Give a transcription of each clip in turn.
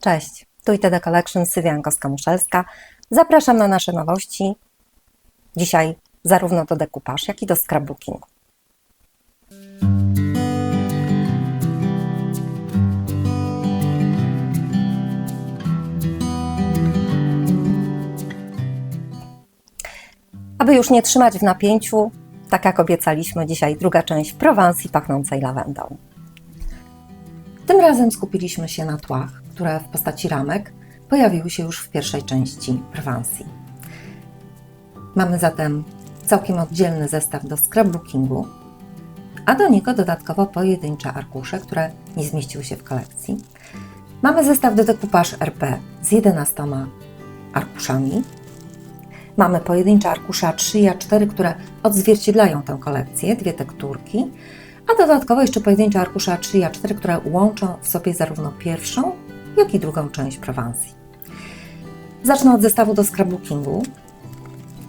Cześć, tu ITD Collection, Sylwia Jankowska-Muszelska. Zapraszam na nasze nowości. Dzisiaj zarówno do dekupaż, jak i do scrapbookingu. Aby już nie trzymać w napięciu, tak jak obiecaliśmy, dzisiaj druga część Prowansji pachnącej lawendą. Tym razem skupiliśmy się na tłach, które w postaci ramek pojawiły się już w pierwszej części Prowansji. Mamy zatem całkiem oddzielny zestaw do scrapbookingu, a do niego dodatkowo pojedyncze arkusze, które nie zmieściły się w kolekcji. Mamy zestaw do dekupaż RP z 11 arkuszami. Mamy pojedyncze arkusze A3 i A4, które odzwierciedlają tę kolekcję, dwie tekturki, a dodatkowo jeszcze pojedyncze arkusze A3 i A4, które łączą w sobie zarówno pierwszą, jak i drugą część Prowansji. Zacznę od zestawu do scrapbookingu.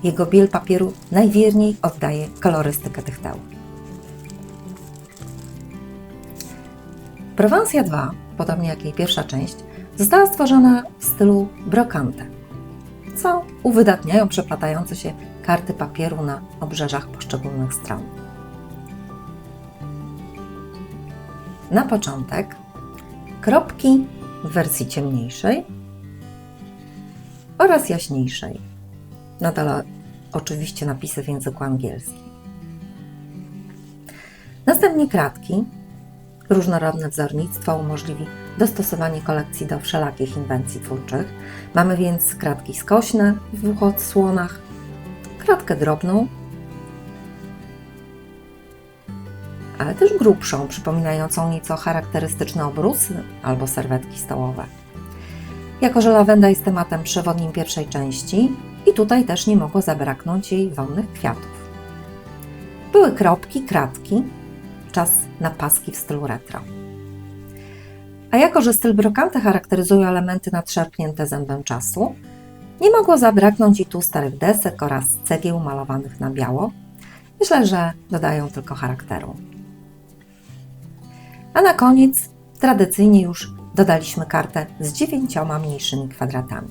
Jego biel papieru najwierniej oddaje kolorystykę tych teł. Prowansja 2, podobnie jak jej pierwsza część, została stworzona w stylu brocante, co uwydatniają przeplatające się karty papieru na obrzeżach poszczególnych stron. Na początek kropki w wersji ciemniejszej oraz jaśniejszej. Na dole oczywiście napisy w języku angielskim. Następnie kratki. Różnorodne wzornictwo umożliwi dostosowanie kolekcji do wszelakich inwencji twórczych. Mamy więc kratki skośne w dwóch odsłonach, kratkę drobną, ale też grubszą, przypominającą nieco charakterystyczne obrusy albo serwetki stołowe. Jako, że lawenda jest tematem przewodnim pierwszej części, i tutaj też nie mogło zabraknąć jej wonnych kwiatów. Były kropki, kratki, czas na paski w stylu retro. A jako, że styl brokante charakteryzują elementy nadszarpnięte zębem czasu, nie mogło zabraknąć i tu starych desek oraz cegieł malowanych na biało. Myślę, że dodają tylko charakteru. A na koniec tradycyjnie już dodaliśmy kartę z dziewięcioma mniejszymi kwadratami.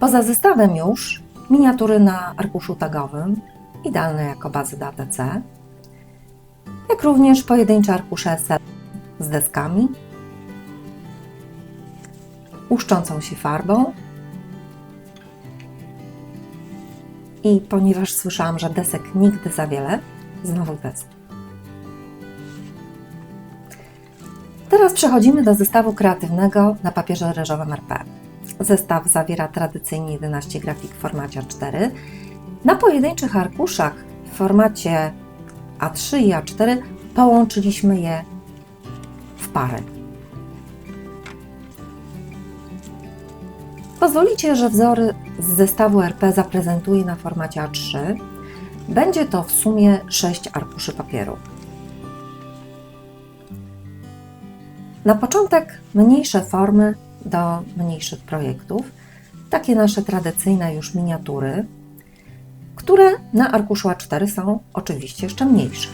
Poza zestawem już miniatury na arkuszu tagowym, idealne jako bazy do ATC, jak również pojedyncze arkusze z deskami, łuszczącą się farbą i ponieważ słyszałam, że desek nigdy za wiele, znowu desk. Teraz przechodzimy do zestawu kreatywnego na papierze ryżowym RP. Zestaw zawiera tradycyjnie 11 grafik w formacie A4. Na pojedynczych arkuszach w formacie A3 i A4 połączyliśmy je w pary. Pozwolicie, że wzory z zestawu RP zaprezentuję na formacie A3. Będzie to w sumie 6 arkuszy papieru. Na początek mniejsze formy do mniejszych projektów, takie nasze tradycyjne już miniatury, które na arkuszu A4 są oczywiście jeszcze mniejsze.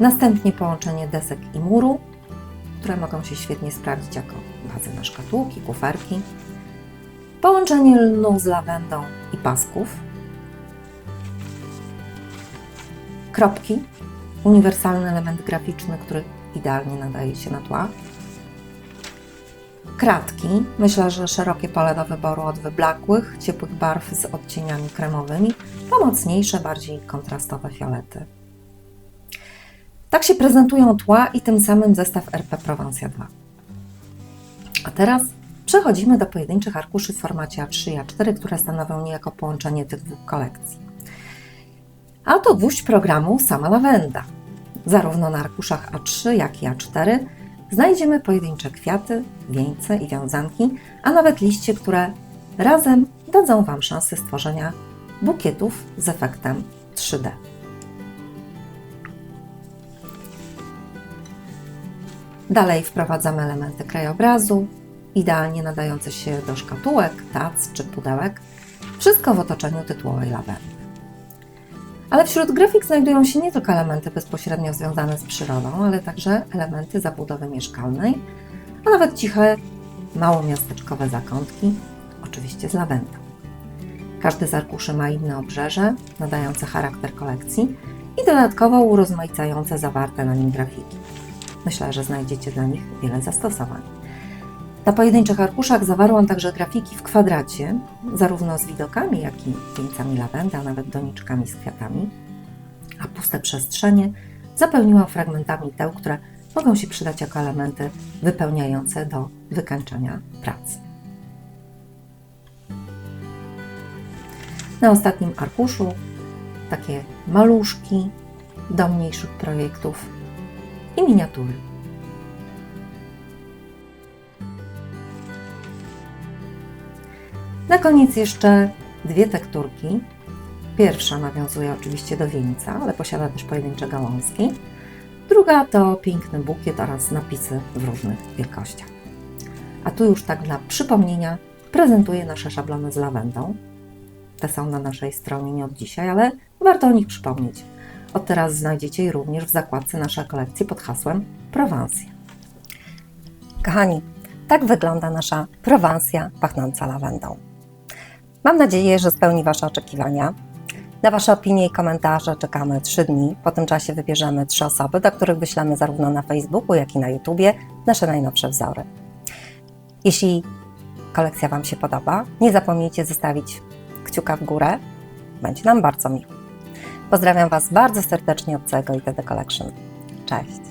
Następnie połączenie desek i muru, które mogą się świetnie sprawdzić jako bazy na szkatułki, kuferki. Połączenie lnu z lawendą i pasków. Kropki, uniwersalny element graficzny, który idealnie nadaje się na tła. Kratki, myślę, że szerokie pole do wyboru od wyblakłych, ciepłych barw z odcieniami kremowymi, po mocniejsze, bardziej kontrastowe fiolety. Tak się prezentują tła i tym samym zestaw RP Prowansja 2. A teraz przechodzimy do pojedynczych arkuszy w formacie A3 i A4, które stanowią niejako połączenie tych dwóch kolekcji. A to gwóźdź programu sama lawenda. Zarówno na arkuszach A3, jak i A4 znajdziemy pojedyncze kwiaty, wieńce i wiązanki, a nawet liście, które razem dadzą Wam szansę stworzenia bukietów z efektem 3D. Dalej wprowadzamy elementy krajobrazu, idealnie nadające się do szkatułek, tac czy pudełek, wszystko w otoczeniu tytułowej lawendy. Ale wśród grafik znajdują się nie tylko elementy bezpośrednio związane z przyrodą, ale także elementy zabudowy mieszkalnej, a nawet ciche, małomiasteczkowe zakątki, oczywiście z lawendą. Każdy z arkuszy ma inne obrzeże, nadające charakter kolekcji i dodatkowo urozmaicające zawarte na nim grafiki. Myślę, że znajdziecie dla nich wiele zastosowań. Na pojedynczych arkuszach zawarłam także grafiki w kwadracie, zarówno z widokami, jak i wieńcami lawendy, a nawet doniczkami z kwiatami, a puste przestrzenie zapełniłam fragmentami teł, które mogą się przydać jako elementy wypełniające do wykańczania pracy. Na ostatnim arkuszu takie maluszki do mniejszych projektów i miniatury. Na koniec jeszcze dwie tekturki. Pierwsza nawiązuje oczywiście do wieńca, ale posiada też pojedyncze gałązki. Druga to piękny bukiet oraz napisy w różnych wielkościach. A tu już tak dla przypomnienia prezentuję nasze szablony z lawendą. Te są na naszej stronie nie od dzisiaj, ale warto o nich przypomnieć. Od teraz znajdziecie je również w zakładce Nasza kolekcji pod hasłem Prowansja. Kochani, tak wygląda nasza Prowansja pachnąca lawendą. Mam nadzieję, że spełni Wasze oczekiwania. Na Wasze opinie i komentarze czekamy 3 dni. Po tym czasie wybierzemy trzy osoby, do których wyślemy zarówno na Facebooku, jak i na YouTubie nasze najnowsze wzory. Jeśli kolekcja Wam się podoba, nie zapomnijcie zostawić kciuka w górę. Będzie nam bardzo miło. Pozdrawiam Was bardzo serdecznie od całego ITD Collection. Cześć!